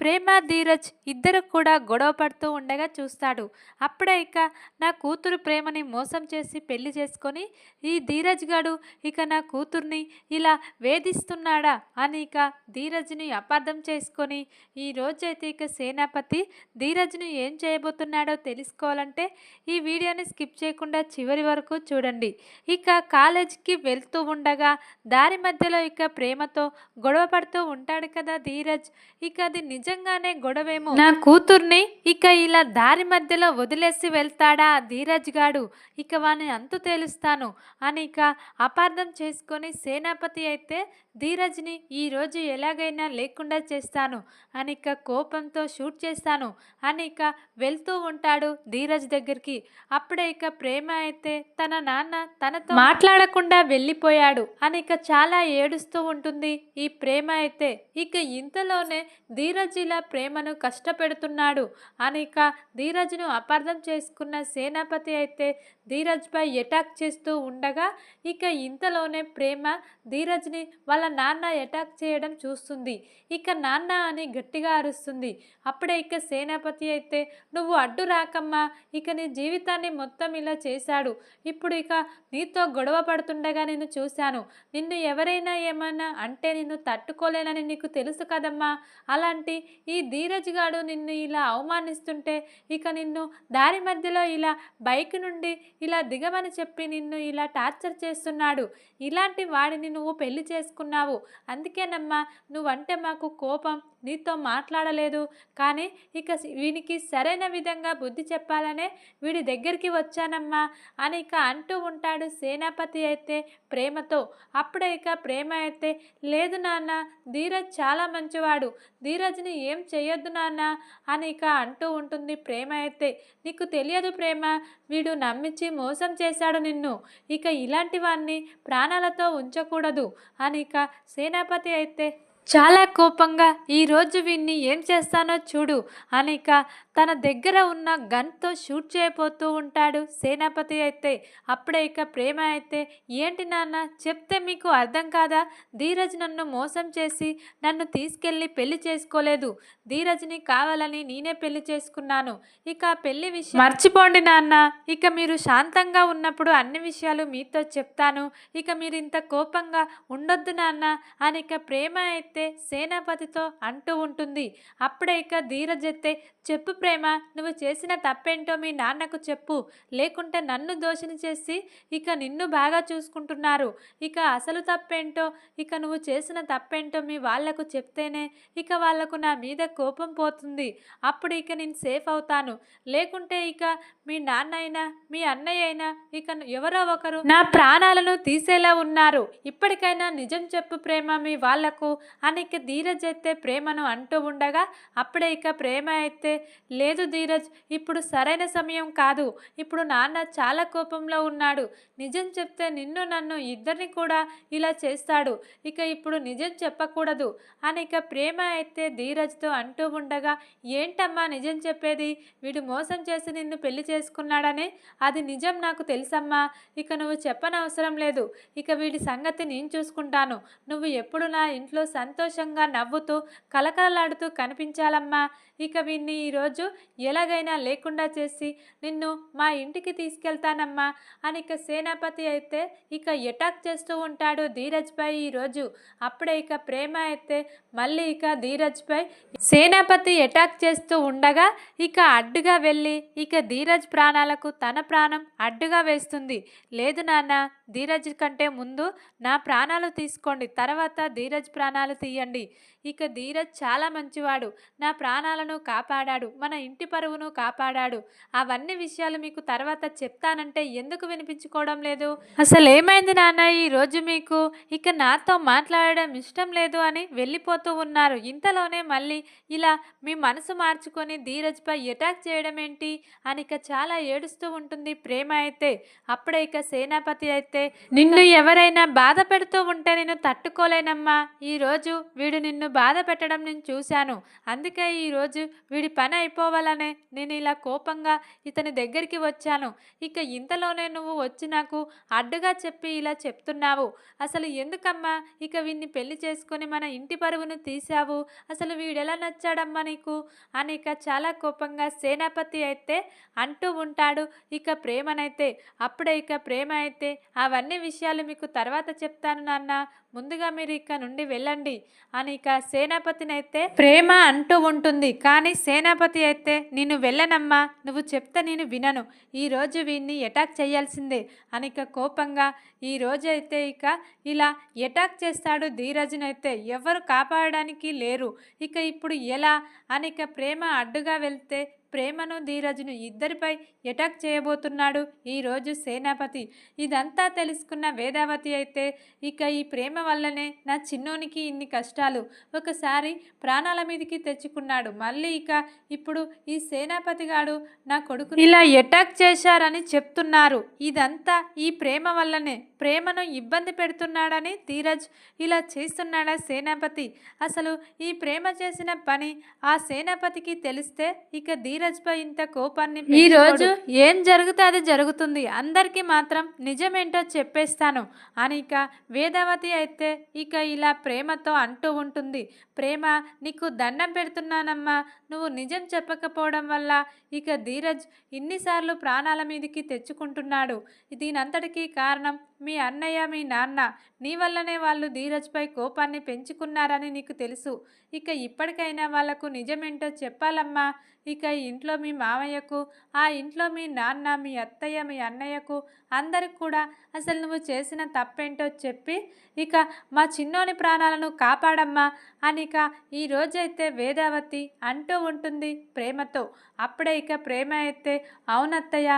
ప్రేమ ధీరజ్ ఇద్దరు కూడా గొడవ పడుతూ ఉండగా చూస్తాడు. అప్పుడే ఇక నా కూతురు ప్రేమని మోసం చేసి పెళ్ళి చేసుకొని ఈ ధీరజ్ గాడు ఇక నా కూతుర్ని ఇలా వేధిస్తున్నాడా అని ఇక ధీరజ్ని అపార్థం చేసుకొని ఈ రోజైతే ఇక సేనాపతి ధీరజ్ను ఏం చేయబోతున్నాడో తెలుసుకోవాలంటే ఈ వీడియోని స్కిప్ చేయకుండా చివరి వరకు చూడండి. ఇక కాలేజ్కి వెళ్తూ ఉండగా దారి మధ్యలో ఇక ప్రేమతో గొడవ పడుతూ ఉంటాడు కదా ధీరజ్. ఇక అది నిజంగానే గొడవేమో? నా కూతుర్ని ఇక ఇలా దారి మధ్యలో వదిలేసి వెళ్తాడా ధీరజ్ గాడు? ఇక వాని అంతు తేలుస్తాను. అని ఇక అపార్థం చేసుకొని సేనాపతి అయితే ధీరజ్ని ఈరోజు ఎలాగైనా లేకుండా చేస్తాను. అని ఇక కోపంతో షూట్ చేస్తాను. అని ఇక వెళ్తూ ఉంటాడు ధీరజ్ దగ్గరికి. అప్పుడే ఇక ప్రేమ అయితే తన నాన్న తనతో మాట్లాడకుండా వెళ్ళిపోయాడు. అని ఇక చాలా ఏడుస్తూ ఉంటుంది ఈ ప్రేమ అయితే. ఇక ఇంతలోనే ధీరజ్ ఇలా ప్రేమను కష్టపెడుతున్నాడు. అనిక ధీరజ్ను అపార్థం చేసుకున్న సేనాపతి అయితే ధీరజ్పై అటాక్ చేస్తూ ఉండగా ఇక ఇంతలోనే ప్రేమ ధీరజ్ని వాళ్ళ నాన్న అటాక్ చేయడం చూస్తుంది. ఇక నాన్న అని గట్టిగా అరుస్తుంది. అప్పుడే ఇక సేనాపతి అయితే నువ్వు అడ్డు రాకమ్మా ఇక నీ జీవితాన్ని మొత్తం ఇలా చేశాడు. ఇప్పుడు ఇక నీతో గొడవ పడుతుండగా నేను చూశాను. నిన్ను ఎవరైనా ఏమన్నా అంటే నిన్ను తట్టుకోలేనని నీకు తెలుసు కదమ్మా. అలాంటి ఈ ధీరజ్ గాడు నిన్ను ఇలా అవమానిస్తుంటే ఇక నిన్ను దారి మధ్యలో ఇలా బైక్ నుండి ఇలా దిగమని చెప్పి నిన్ను ఇలా టార్చర్ చేస్తున్నాడు. ఇలాంటి వాడిని నువ్వు పెళ్ళి చేసుకున్నావు. అందుకేనమ్మా నువ్వంటే మాకు కోపం నీతో మాట్లాడలేదు. కానీ ఇక వీనికి సరైన విధంగా బుద్ధి చెప్పాలనే వీడి దగ్గరికి వచ్చానమ్మా అని ఇక అంటూ ఉంటాడు సేనాపతి అయితే ప్రేమతో. అప్పుడే ఇక ప్రేమ అయితే లేదు నాన్న ధీరజ్ చాలా మంచివాడు. ధీరజ్ని ఏం చేయొద్దు నాన్న అని ఇక అంటూ ఉంటుంది ప్రేమ అయితే. నీకు తెలియదు ప్రేమ వీడు నమ్మించి మోసం చేశాడు నిన్ను. ఇక ఇలాంటి వాడిని ప్రాణాలతో ఉంచకూడదు అని ఇక సేనాపతి అయితే చాలా కోపంగా ఈరోజు వీన్ని ఏం చేస్తానో చూడు అని ఇక తన దగ్గర ఉన్న గన్తో షూట్ చేయబోతూ ఉంటాడు. సేనాపతి అయితే అప్పుడే ఇక ప్రేమ అయితే ఏంటి నాన్న చెప్తే మీకు అర్థం కాదా? ధీరజ్ నన్ను మోసం చేసి నన్ను తీసుకెళ్ళి పెళ్ళి చేసుకోలేదు. ధీరజ్ని కావాలని నేనే పెళ్ళి చేసుకున్నాను. ఇక పెళ్ళి విషయం మర్చిపోండి నాన్న. ఇక మీరు శాంతంగా ఉన్నప్పుడు అన్ని విషయాలు మీతో చెప్తాను. ఇక మీరు ఇంత కోపంగా ఉండొద్దు నాన్న. అని ఇక ప్రేమ అయితే సేనాపతితో అంటూ ఉంటుంది. అప్పుడే ఇక ధీరజ్ అయితే చెప్పు ప్రేమ నువ్వు చేసిన తప్పేంటో మీ నాన్నకు చెప్పు. లేకుంటే నన్ను దోషిని చేసి ఇక నిన్ను బాగా చూసుకుంటున్నారు. ఇక అసలు తప్పేంటో ఇక నువ్వు చేసిన తప్పేంటో మీ వాళ్ళకు చెప్తేనే ఇక వాళ్ళకు నా మీద కోపం పోతుంది. అప్పుడు ఇక నేను సేఫ్ అవుతాను. లేకుంటే ఇక మీ నాన్న అయినా మీ అన్నయ్య అయినా ఇక ఎవరో ఒకరు నా ప్రాణాలను తీసేలా ఉన్నారు. ఇప్పటికైనా నిజం చెప్పు ప్రేమ మీ వాళ్ళకు. అని ఇక ధీరజెత్తే ప్రేమను అంటూ ఉండగా అప్పుడే ఇక ప్రేమ అయితే లేదు ధీరజ్ ఇప్పుడు సరైన సమయం కాదు. ఇప్పుడు నాన్న చాలా కోపంలో ఉన్నాడు. నిజం చెప్తే నిన్ను నన్ను ఇద్దరిని కూడా ఇలా చేస్తాడు. ఇక ఇప్పుడు నిజం చెప్పకూడదు. అని ఇక ప్రేమ అయితే ధీరజ్తో అంటూ ఉండగా ఏంటమ్మా నిజం చెప్పేది? వీడు మోసం చేసి నిన్ను పెళ్ళి చేసుకున్నాడనే? అది నిజం నాకు తెలుసమ్మా. ఇక నువ్వు చెప్పనవసరం లేదు. ఇక వీడి సంగతి నేను చూసుకుంటాను. నువ్వు ఎప్పుడు నా ఇంట్లో సంతోషంగా నవ్వుతూ కలకలలాడుతూ కనిపించాలమ్మా. ఇక వీన్ని ఈరోజు ఎలాగైనా లేకుండా చేసి నిన్ను మా ఇంటికి తీసుకెళ్తానమ్మా అని ఇక సేనాపతి అయితే ఇక అటాక్ చేస్తూ ఉంటాడు ధీరజ్పై ఈరోజు. అప్పుడే ఇక ప్రేమ అయితే మళ్ళీ ఇక ధీరజ్పై సేనాపతి అటాక్ చేస్తూ ఉండగా ఇక అడ్డుగా వెళ్ళి ఇక ధీరజ్ ప్రాణాలకు తన ప్రాణం అడ్డుగా వేస్తుంది. లేదు నాన్న ధీరజ్ కంటే ముందు నా ప్రాణాలు తీసుకోండి తర్వాత ధీరజ్ ప్రాణాలు తీయండి. ఇక ధీరజ్ చాలా మంచివాడు. నా ప్రాణాలను కాపాడాడు మన ఇంటి పరువును కాపాడాడు. అవన్నీ విషయాలు మీకు తర్వాత చెప్తానంటే ఎందుకు వినిపించుకోవడం లేదు? అసలు ఏమైంది నాన్న ఈ రోజు మీకు? ఇక నాతో మాట్లాడడం ఇష్టం లేదు అని వెళ్ళిపోతూ ఉన్నారు. ఇంతలోనే మళ్ళీ ఇలా మీ మనసు మార్చుకొని ధీరజ్పై అటాక్ చేయడం ఏంటి? అని ఇక చాలా ఏడుస్తూ ఉంటుంది ప్రేమ అయితే. అప్పుడే ఇక సేనాపతి అయితే నిన్ను ఎవరైనా బాధ పెడుతూ ఉంటే నేను తట్టుకోలేనమ్మా. ఈ రోజు వీడు నిన్ను బాధ పెట్టడం నేను చూశాను. అందుకే ఈరోజు ఈరోజు వీడి పని అయిపోవాలనే నేను ఇలా కోపంగా ఇతని దగ్గరికి వచ్చాను. ఇక ఇంతలోనే నువ్వు వచ్చి నాకు అడ్డుగా చెప్పి ఇలా చెప్తున్నావు. అసలు ఎందుకమ్మా? ఇక వీడిని పెళ్ళి చేసుకొని మన ఇంటి పరువును తీశావు. అసలు వీడెలా నచ్చాడమ్మా నీకు? అని ఇక చాలా కోపంగా సేనాపతి అయితే అంటూ ఉంటాడు. ఇక ప్రేమనైతే అప్పుడే ఇక ప్రేమ అయితే అవన్నీ విషయాలు మీకు తర్వాత చెప్తాను నాన్న. ముందుగా మీరు ఇక నుండి వెళ్ళండి అని ఇక సేనాపతినైతే ప్రేమ అంటూ ఉంటుంది కానీ సేనాపతి అయితే నేను వెళ్ళనమ్మా నువ్వు చెప్తే నేను వినను ఈరోజు వీడిని అటాక్ చేయాల్సిందే అని ఇక కోపంగా ఈ అయితే ఇక ఇలా అటాక్ చేస్తాడు ధీరజ్నైతే ఎవరు కాపాడడానికి లేరు. ఇక ఇప్పుడు ఎలా అని ఇక ప్రేమ అడ్డుగా వెళ్తే ప్రేమను ధీరజ్ను ఇద్దరిపై అటాక్ చేయబోతున్నాడు ఈరోజు సేనాపతి. ఇదంతా తెలుసుకున్న వేదావతి అయితే ఇక ఈ ప్రేమ వల్లనే నా చిన్నోనికి ఇన్ని కష్టాలు. ఒకసారి ప్రాణాల మీదకి తెచ్చుకున్నాడు. మళ్ళీ ఇక ఇప్పుడు ఈ సేనాపతి గాడు నా కొడుకు ఇలా అటాక్ చేశారని చెప్తున్నారు. ఇదంతా ఈ ప్రేమ వల్లనే. ప్రేమను ఇబ్బంది పెడుతున్నాడని ధీరజ్ ఇలా చేస్తున్నాడా సేనాపతి? అసలు ఈ ప్రేమ చేసిన పని ఆ సేనాపతికి తెలిస్తే ఇక ధీరజ్పై ఇంత కోపాన్ని ఈ రోజు ఏం జరిగితే అది జరుగుతుంది. అందరికీ మాత్రం నిజమేంటో చెప్పేస్తాను. అని ఇక వేదవతి అయితే ఇక ఇలా ప్రేమతో అంటూ ఉంటుంది. ప్రేమ నీకు దండం పెడుతున్నానమ్మా. నువ్వు నిజం చెప్పకపోవడం వల్ల ఇక ధీరజ్ ఇన్నిసార్లు ప్రాణాల మీదకి తెచ్చుకుంటున్నాడు. దీనంతటికీ కారణం మీ అన్నయ్య మీ నాన్న. నీ వల్లనే వాళ్ళు ధీరజ్పై కోపాన్ని పెంచుకున్నారని నీకు తెలుసు. ఇక ఇప్పటికైనా వాళ్ళకు నిజమేంటో చెప్పాలమ్మా. ఇక ఇంట్లో మీ మామయ్యకు ఆ ఇంట్లో మీ నాన్న మీ అత్తయ్య మీ అన్నయ్యకు అందరికి కూడా అసలు నువ్వు చేసిన తప్పేంటో చెప్పి ఇక మా చిన్నోని ప్రాణాలను కాపాడమ్మా అని ఇక ఈ రోజైతే వేదావతి అంటూ ఉంటుంది ప్రేమతో. అప్పుడే ఇక ప్రేమ అయితే అవునత్తయ్య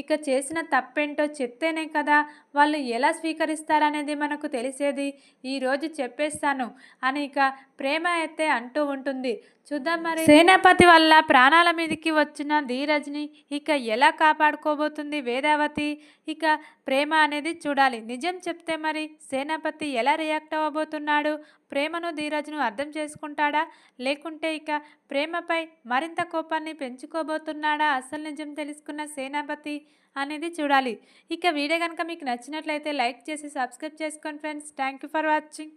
ఇక చేసిన తప్పేంటో చెప్తేనే కదా వాళ్ళు ఎలా స్వీకరిస్తారనేది మనకు తెలిసేది. ఈరోజు చెప్పేస్తాను అని ఇక ప్రేమ అయితే అంటూ ఉంటుంది. చూద్దాం మరి. సేనాపతి వల్ల ప్రాణాల మీదకి వచ్చిన ధీరజ్ని ఇక ఎలా కాపాడుకోబోతుంది వేదావతి? ఇక ప్రేమ అనేది అనేది చూడాలి. నిజం చెప్తే మరి సేనాపతి ఎలా రియాక్ట్ అవ్వబోతున్నాడు ప్రేమను ధీరజ్ను అర్థం చేసుకుంటాడా? లేకుంటే ఇక ప్రేమపై మరింత కోపాన్ని పెంచుకోబోతున్నాడా? అసలు నిజం తెలుసుకున్న సేనాపతి అనేది చూడాలి. ఇక వీడియో కనుక మీకు నచ్చినట్లయితే లైక్ చేసి సబ్స్క్రైబ్ చేసుకోండి friends. Thank you for watching.